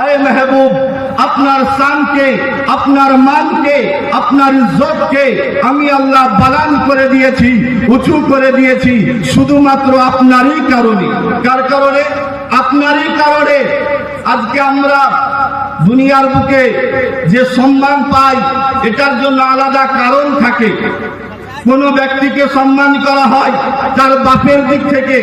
আরে মেহবুব, আপনার সানকে আপনার মানকে, আপনার ইজ্জতকে আমি আল্লাহ বালান করে দিয়েছি, উঁচু করে দিয়েছি, শুধুমাত্র আপনারই কারণে। কার কারণে? আপনারই কারণে। আজকে আমরা দুনিয়ার বুকে যে সম্মান পাই, এটার জন্য আলাদা কারণ থাকে। কোন ব্যক্তিকে সম্মান করা হয়, তার বাপের দিক থেকে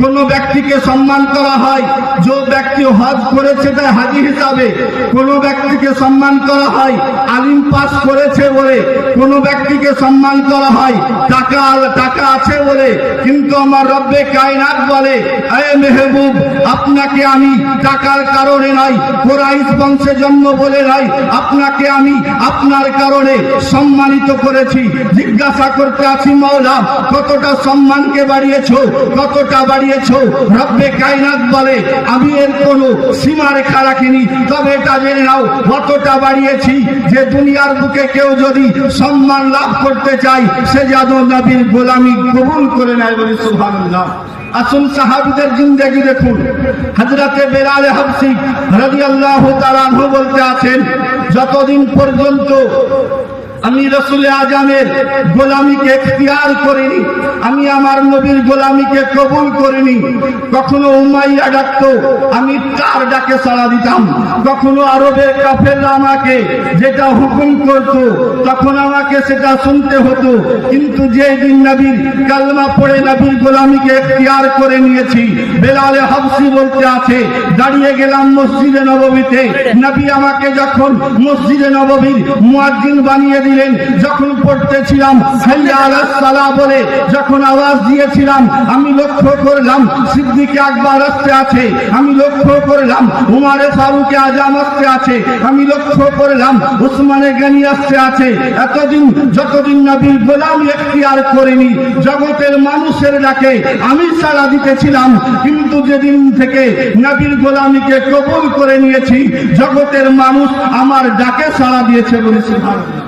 কোন ব্যক্তিকে সম্মান করা হয়, যে ব্যক্তি হজ করেছে তাই হাজি হিসাবে, কোন ব্যক্তিকে সম্মান করা হয়, আলিম পাস করেছে বলে, কোন ব্যক্তিকে সম্মান করা হয়, টাকা টাকা আছে বলে, কিন্তু আমার রব্বে কায়নাত বলে, এ মেহবুব, আপনাকে আমি টাকার কারণে নাই, কোরাইশ বংশে জন্ম বলে নাই, আপনাকে আমি আপনার কারণে সম্মানিত করেছি। জিজ্ঞাসা করতে আছি মৌলা কতটা সম্মানকে বাড়িয়েছ, কতটা বাড়িয়েছ রব্বে কায়নাত বলে, আমি এর কোনো সীমা রেখা রাখিনি। তবে এটা জেনে নাও কতটা বাড়িয়েছি যে দুনিয়ার বুকে কেউ যদি সম্মান লাভ করতে চায়, সে যাদব নবীর গোলামি কবুল করে নেয় বলে সুবহানাল্লাহ। আসুন সাহাবিদের জিন্দেগি দেখুন। হজরতে বেলালে হাবসি রাদিয়াল্লাহু তাআলা আনহু বলতে আছেন, যতদিন পর্যন্ত আমি রসুল আজমের গোলামিকে এখতিয়ার করিনি। আমি আমার নবীর গোলামিকে কবুল করিনি। কখনো উমাইয়া ডাকতো, আমি তার ডাকে সাড়া দিতাম। কখনো আরবের কাফেররা আমাকে যেটা হুকুম করত, তখন আমাকে সেটা শুনতে হতো। কিন্তু যে দিন নবীর কালমা পড়ে নবীর গোলামিকে এখতিয়ার করে নিয়েছি, বেলালে হাবসি বলতে আছে, দাঁড়িয়ে গেলাম মসজিদে নববীতে। নবী আমাকে যখন মসজিদে নববীর মুয়াজ্জিন বানিয়ে দিলেন, যখন পড়তেছিলাম বলে যখন আওয়াজ দিয়েছিলাম, আমি লক্ষ্য করলাম, সিদ্দিকে আকবর আসতে আছে, আমি লক্ষ্য করলাম, উমারে ফারুকে আজাম আসতে আছে, আমি লক্ষ্য করলাম, উসমানে গানি আসতে আছে। এতদিন, যতদিন নবীর গোলাম এখতিয়ার করিনি, জগতের মানুষের ডাকে আমি সাড়া দিতেছিলাম, কিন্তু যেদিন থেকে নবীর গোলামীকে কবুল করে নিয়েছি, জগতের মানুষ আমার ডাকে সাড়া দিয়েছে বলে সুবহানাল্লাহ।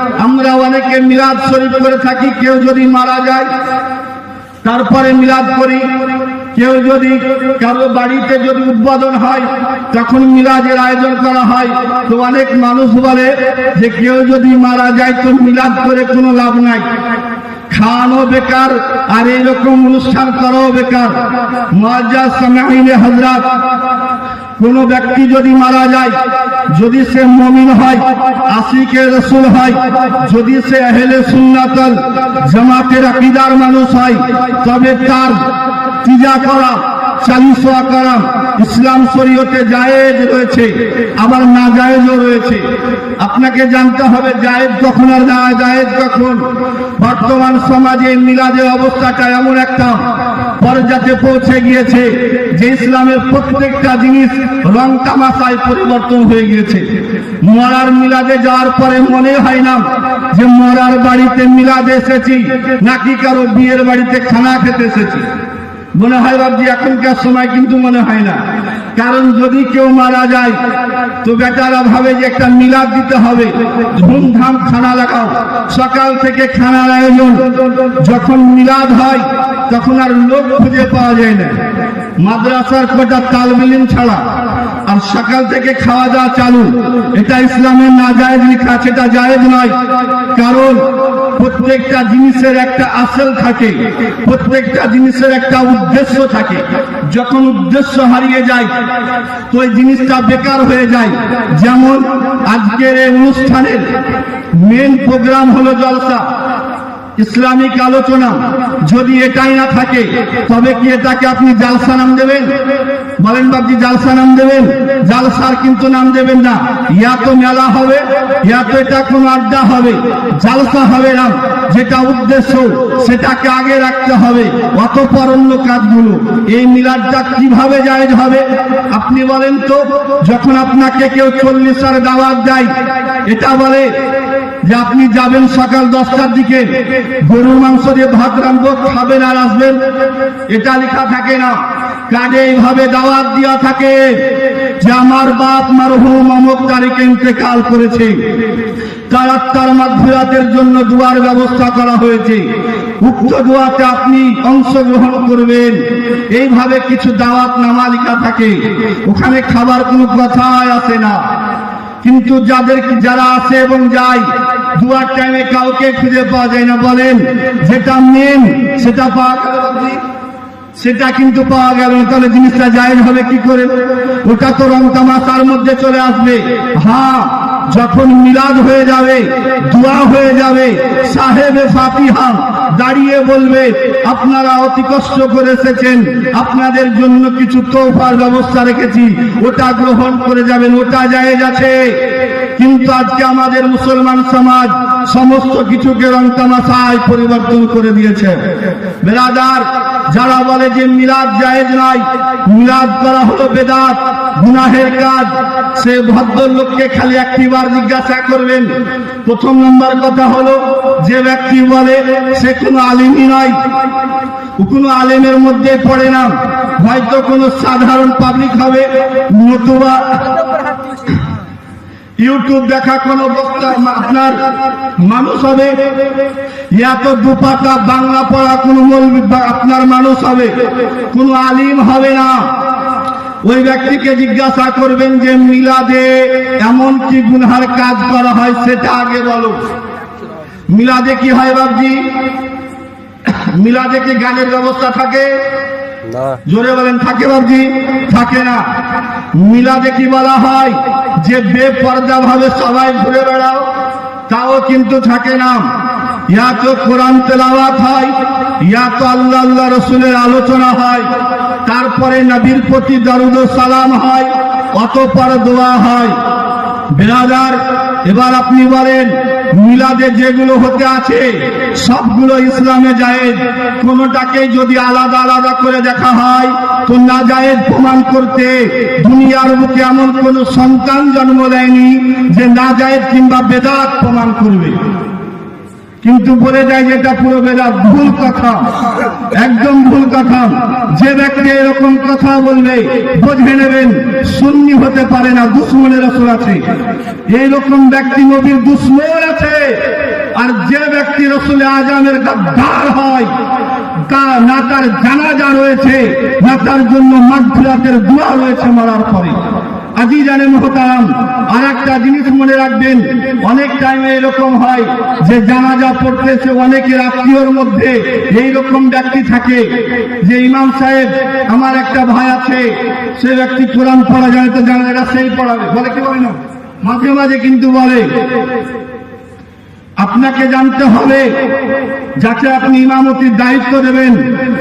আমরা অনেকে মিলাদ শরীফ করে থাকি, কেউ যদি মারা যায়, তারপরে মিলাদ করি। কেউ যদি কারও বাড়িতে যদি উদ্বোধন হয়, তখন মিলাদের আয়োজন করা হয়। তো অনেক মানুষ বলে যে, কেউ যদি মারা যায়, তো মিলাদ করে কোনো লাভ নাই। খাওয়ানো বেকার, আর এইরকম অনুষ্ঠান করাও বেকার। মজ্জা সামাইনে হজরত কোন ব্যক্তি যদি মারা যায়, যদি সে মমিন হয় আশিকে রসুল হয়, যদি সে আহলে সুন্নাতল জামাতের আকিদার মানুষ হয়, তবে তার তিজা করা চালিশোয়া করা ইসলাম শরীয়তে জায়েজ রয়েছে আবার না জায়েজও রয়েছে। আপনাকে জানতে হবে, জায়েজ কখন আর না জায়েজ কখন বর্তমান সমাজে মিলাদের অবস্থাটা এমন একটা পর্যাতে পৌঁছে গিয়েছে যে ইসলামের প্রত্যেকটা জিনিস রং তামাশায় পরিবর্তন হয়ে গিয়েছে। মরার মিলাদে যাওয়ার পরে মনে হয় না যে মরার বাড়িতে মিলাদে এসেছি, নাকি কারও বিয়ের বাড়িতে খানা খেতে এসেছি। মনে হয় বাবজি এখনকার সময় কিন্তু মনে হয় না। কারণ যদি কেউ মারা যায়, তো বেটারা ভাবে যে একটা মিলাদ দিতে হবে। ধুমধাম খানা লাগাও। সকাল থেকে খানার আয়োজন। যখন মিলাদ হয়, তখন আর লোক খুঁজে পাওয়া যায় না। মাদ্রাসার কটা তালবিলিম ছাড়া। আর সকাল থেকে খাওয়া দাওয়া চালু। এটা ইসলামের না জায়েজ লেখা এটা জায়েজ নয়। কারণ প্রত্যেকটা জিনিসের একটা আসল থাকে, প্রত্যেকটা জিনিসের একটা উদ্দেশ্য থাকে। যখন উদ্দেশ্য হারিয়ে যায়, তো ওই জিনিসটা বেকার হয়ে যায়। যেমন আজকের এই অনুষ্ঠানের মেন প্রোগ্রাম হলো জলসা। ইসলামিক আলোচনা যদি এটাই না থাকে, তবে কি এটাকে আপনি জালসা নাম দেবেন? বলেন বাবজি জালসা নাম দেবেন? জালসার কিন্তু নাম দেবেন না। ইয়া তো মেলা হবে, ইয়া তো এটা কোনো আড্ডা হবে, জালসা হবে না। যেটা উদ্দেশ্য, সেটাকে আগে রাখতে হবে, অতপর অন্য কাজগুলো। এই মিলাদটা কীভাবে জায়েজ হবে? আপনি বলেন তো, যখন আপনাকে কেউ চল্লিশার দাওয়াত দেয়, এটা বলে যে আপনি যাবেন সকাল দশটার দিকে, গরুর মাংস দিয়ে ভাত রান্ধবো খাবেন আর আসবেন, এটা লেখা থাকে না। কাজে এইভাবে দাওয়াত দেওয়া থাকে যে আমার বাপ মারহুম অমুক তারিখে ইন্তেকাল করেছে। তার আত্মার জন্য দুয়ার ব্যবস্থা করা হয়েছে। উক্ত দোয়াতে আপনি অংশগ্রহণ করবেন। এইভাবে কিছু দাওয়াত নামা লেখা থাকে। ওখানে খাবার কোনো কথাই আসে না। কিন্তু যাদের যারা আসে এবং যায় দুয়ার টাইমে কাউকে খুঁজে পাওয়া যায় না। বলেন, যেটা মেন সেটা পাওয়া সেটা কিন্তু পাওয়া গেল তাহলে জিনিসটা জায়েজ হবে কি করে? ওটা তো রং তামাশার মধ্যে চলে আসবে। হ্যাঁ যখন মিলাদ হয়ে যাবে, দোয়া হয়ে যাবে, সাহেবে ফাতিহা দাঁড়িয়ে বলবে, আপনারা অতি কষ্ট করে এসেছেন, আপনাদের জন্য কিছু তোফার ব্যবস্থা রেখেছি, ওটা গ্রহণ করে যাবেন, ওটা জায়েজ আছে। কিন্তু আজকে আমাদের মুসলমান সমাজ সমস্ত কিছুকে রং তামাশায় পরিবর্তন করে দিয়েছে। বেরাদার, যারা বলে যে মিলাদ জায়েজ নাই মিলাদ করা হলো বেদাত, গুনাহের কাজ, সে ভদ্রলোককে খালি একটিবার জিজ্ঞাসা করবেন। প্রথম নম্বর কথা হলো, যে ব্যক্তি বলে সে কোনো আলিমই ও কোনো আলেমের মধ্যে পড়ে না, হয়তো কোনো সাধারণ পাবলিক হবে, নতুবা ইউটিউব দেখা কোনো বক্তা আপনার মানুষ হবে? ইয়া তো দুপাতা বাংলা পড়া কোন আপনার মানুষ হবে? কোন আলিম হবে না। ওই ব্যক্তিকে জিজ্ঞাসা করবেন যে মিলাদে এমন কি গুনহার কাজ করা হয় সেটা আগে বলো। মিলাদে কি হয় বাবজি মিলাদে কি গানের ব্যবস্থা থাকে? জোরে বলেন থাকে বাবজি থাকে না। মিলাদে কি বলা হয়? যে বেপর্দা ভাবে সবাই ঘুরে বেড়াও, তাও কিন্তু থাকে না। ইয়া তো কোরআন তেলাওয়াত হয়, ইয়া তো আল্লাহ আল্লাহ রসুলের আলোচনা হয়, তারপরে নবীর প্রতি দারুদ সালাম হয়, অতপর দোয়া হয়। বেরাদার এবার আপনি বলেন, মিলাদে যেগুলো হতে আছে, সবগুলো ইসলামে জায়েজ। কোনোটাকে যদি আলাদা আলাদা করে দেখা হয়, তো না জায়েজ প্রমাণ করতে দুনিয়ার বুকে এমন কোন সন্তান জন্ম দেয়নি যে না জায়েজ কিংবা বেদাত প্রমাণ করবে। কিন্তু বলে যায় যে এটা পুরো বেদাত, ভুল কথা। একদম ভুল কথা। যে ব্যক্তি এরকম কথা বলবে বুঝে নেবেন, সুন্নি হতে পারে না, দুশ্মনের আসর আছে। এইরকম ব্যক্তি নবীর দুশ্মন আছে। আর যে ব্যক্তি রসুল আজমের গাদ্দার হয়, তা না তার জানাজা রয়েছে, না তার জন্য দোয়া রয়েছে মারার পরে। আজি জানে মহতারাম একটা জিনিস মনে রাখবেন, অনেক টাইমে এরকম হয় যে জানাজা পড়তেছে অনেকের আত্মীয়র মধ্যে এই রকম ব্যক্তি থাকে যে ইমাম সাহেব, আমার একটা ভাই আছে, সে ব্যক্তি কোরআন পড়া জানে তো জানাজাটা সেই পড়াবে, বলে কি বলে না? মাঝে মাঝে কিন্তু বলে। আপনাকে জানতে হবে, যাকে আপনি ইমামতির দায়িত্ব দেবেন,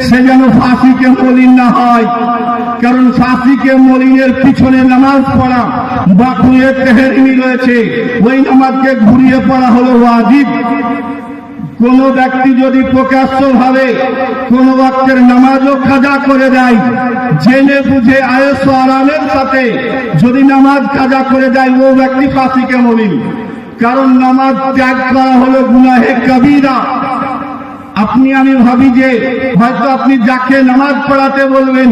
সে যেন ফাঁসিকে মলিন না হয়। কারণ ফাঁসিকে মলিনের পিছনে নামাজ পড়া বা খুঁয়ে তেহেরিমি রয়েছে। ওই নামাজকে ঘুরিয়ে পড়া হলো ওয়াজিব। কোন ব্যক্তি যদি প্রকাশ্য ভাবে কোন বাক্যের নামাজও কাজা করে দেয়, জেনে বুঝে আয়স আরামের সাথে যদি নামাজ কাজা করে দেয়, ও ব্যক্তি ফাঁসিকে মলিন। কারণ নামাজ ত্যাগ করা হলো গুনাহে কবিরা। আপনি, আমি ভাবি যে হয়তো আপনি যাকে নামাজ পড়াতে বলবেন,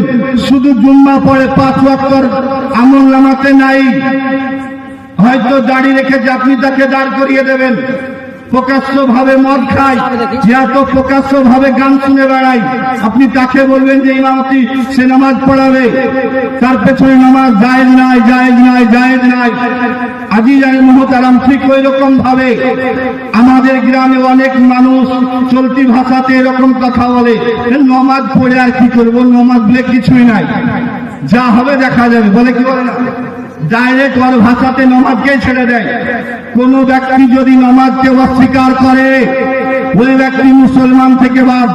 শুধু জুম্মা পরে পাঁচ ওয়াক্তর আমল নামাতে নাই। হয়তো দাড়ি রেখেছে আপনি তাকে দাঁড় করিয়ে দেবেন। প্রকাশ্য মদ খায় গান শুনে বেড়ায় আপনি তাকে বলবেন যে ইমামতি সে নামাজ পড়াবে? তার পেছনে নামাজ জায়েজ নাই জায়েজ নাই জায়েজ নাই। ঠিক ওই রকম ভাবে আমাদের গ্রামে অনেক মানুষ চলতি ভাষাতে এরকম কথা বলে নমাজ পড়ে আর কি করব? নমাজ বলে কিছুই নাই। যা হবে দেখা যাবে, বলে কি বলে না? ডাইরেক্ট ওর ভাষাতে নমাজকে ছেড়ে দেয়। কোন ব্যক্তি যদি নমাজকে অস্বীকার করে, ওই ব্যক্তি মুসলমান থেকে বাদ।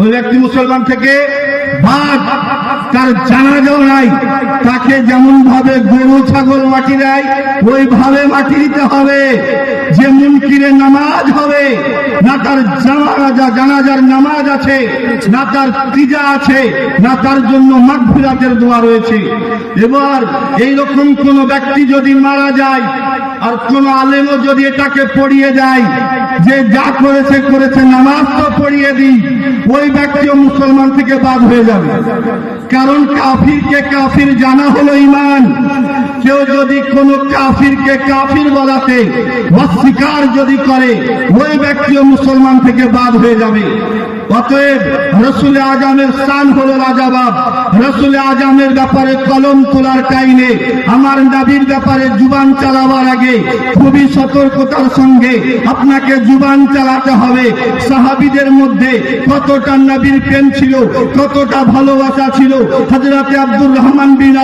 ওই ব্যক্তি মুসলমান থেকে বাদ। তার জানাজাও নাই। তাকে যেমন ভাবে গরু, ছাগল মাটি দেয়, ওইভাবে মাটি দিতে হবে। যে মুনকিরে নামাজ হবে, না তার জানাজা, জানাজার নামাজ আছে, না তার তিজা আছে, না তার জন্য মাগফিরাতের দোয়া রয়েছে। এবার এই রকম কোন ব্যক্তি যদি মারা যায়, আর কোন আলেমও যদি এটাকে পড়িয়ে যায় যে যা করেছে করেছে, নামাজ তো পড়িয়ে দিই, ওই ব্যক্তিও মুসলমান থেকে বাদ হয়ে যাবে। কারণ কাফিরকে কাফির জানা হলো ইমান। কেউ যদি কোন কাফিরকে কাফির বলাতে অস্বীকার যদি করে, ওই ব্যক্তিও মুসলমান থেকে বাদ হয়ে যাবে। অতএব রসুল আজমের স্থান হল রাজাবাব। রসুল আজমের ব্যাপারে কলম তোলার টাইমে, আমার নাবির ব্যাপারে জুবান চালাবার আগে খুবই সতর্কতার সঙ্গে আপনাকে জুবান চালাতে হবে। সাহাবিদের মধ্যে কতটা নবীর প্রেম ছিল, কতটা ভালোবাসা ছিল হজরতে আব্দুর রহমান বিন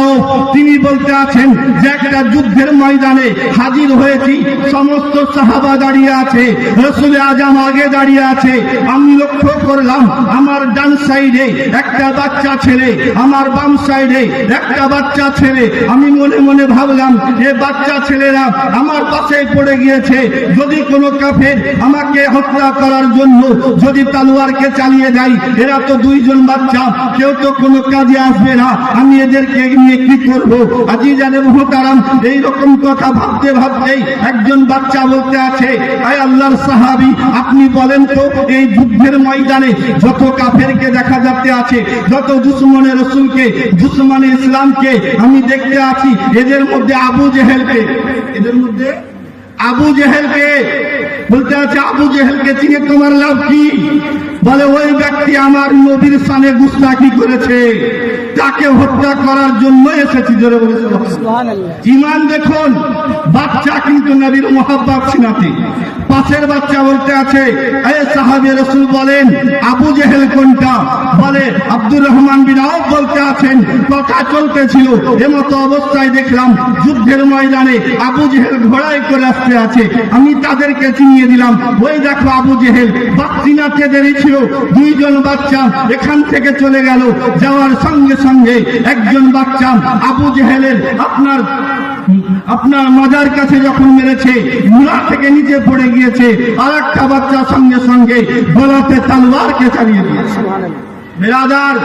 তিনি বলতে আছেন যে একটা যুদ্ধের ময়দানে হাজির হয়েছি, সমস্ত সাহাবা দাঁড়িয়ে আছে, রসুল আজম আগে দাঁড়িয়ে আছে। আমি লক্ষ্য করলাম, আমার ডান সাইডে একটা বাচ্চা ছেলে, আমার বাম সাইডে একটা বাচ্চা ছেলে। আমি মনে মনে ভাবলাম যে বাচ্চা ছেলেরা আমার পাশে পড়ে গিয়েছে। যদি কোনো কাফের আমাকে হত্যা করার জন্য যদি তালোয়ারকে চালিয়ে দেয়, এরা তো দুইজন বাচ্চা, কেউ তো কোনো কাজে আসবে না। আমি এদেরকে নিয়ে কি করব? আজি জানে মহতারাম, এইরকম কথা ভাবতে ভাবতেই একজন বাচ্চা বলতে আছে, আয় আল্লাহর সাহাবি, আপনি বলেন তো, এই যুদ্ধের ময়দানে যত কাফেরকে দেখা যাতে আছে, যত দুশ্মনের রসুলকে, দুশ্মনে ইসলামকে আমি দেখতে আছি, এদের মধ্যে আবু জেহেলকে। এদের মধ্যে আবু জেহেলকে। বলতে আছে, আবু জেহেলকে চিনে তোমার লাভ কি? বলে ওই ব্যক্তি আমার নবীর সানে গুস্তাকি করেছে। তাকে হত্যা করার জন্য এসেছি জোরে ইমান দেখুন বাচ্চা কিন্তু নবীর মোহাব্বত সিনাতি। পাশের বাচ্চা বলতে আছে এ সাহাবি রসুল বলেন আবু জেহেল কোনটা? বলে আব্দুর রহমান বিন আউফ বলতে আছেন কথা চলতেছিল। এমতো অবস্থায় দেখলাম যুদ্ধের ময়দানে আবু জেহেল ঘোড়ায় করে আসতে আছে। আমি তাদেরকে চিনিয়ে দিলাম ওই দেখো আবু জেহেল বাচ্চিনাতে দেরি ছিল, দুইজন বাচ্চা এখান থেকে চলে গেল। যাওয়ার সঙ্গে সঙ্গে একজন বাচ্চা আবু জেহেলের আপনার আপনার মজার কাছে যখন মেরেছে মুলা থেকে নিচে পড়ে গিয়েছে আর একটা বাচ্চা সঙ্গে সঙ্গে গলাতে তালওয়ারকে চালিয়ে দিয়েছে। বেরাদার,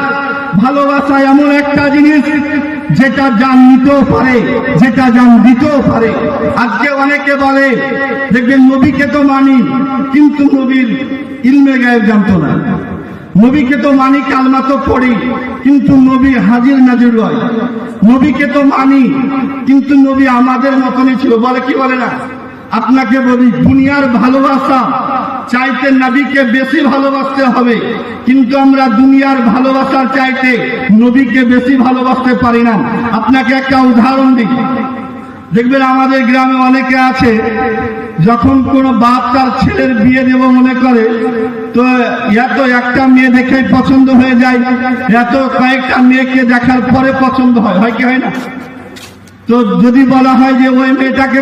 ভালোবাসা এমন একটা জিনিস যেটা জান নিতেও পারে, যেটা জান দিতেও পারে। আজকে অনেকে বলে, দেখবেন নবীকে তো মানি, কিন্তু নবীর ইলমে গায়েব জানতো না। নবীকে তো মানি, কালমা তো পড়ি, কিন্তু নবী হাজির নাজির নয় নবীকে তো মানি, কিন্তু নবী আমাদের মতনই ছিল। বলে কি বলে না? আপনাকে বলি, দুনিয়ার ভালোবাসা চাইতে নবীকে বেশি ভালোবাসতে হবে। কিন্তু আমরা দুনিয়ার ভালোবাসার চাইতে নবীকে বেশি ভালোবাসতে পারি না। আপনাকে একটা উদাহরণ দিই। দেখবেন আমাদের গ্রামে অনেকে আছে, যখন কোনো বাপ তার ছেলের বিয়ে দেব মনে করে, তো এত একটা মেয়ে দেখে পছন্দ হয়ে যায় এত কয়েকটা মেয়েকে দেখার পরে পছন্দ হয়। হয় কি হয় না? তো যদি বলা হয় যে ওই মেয়েটাকে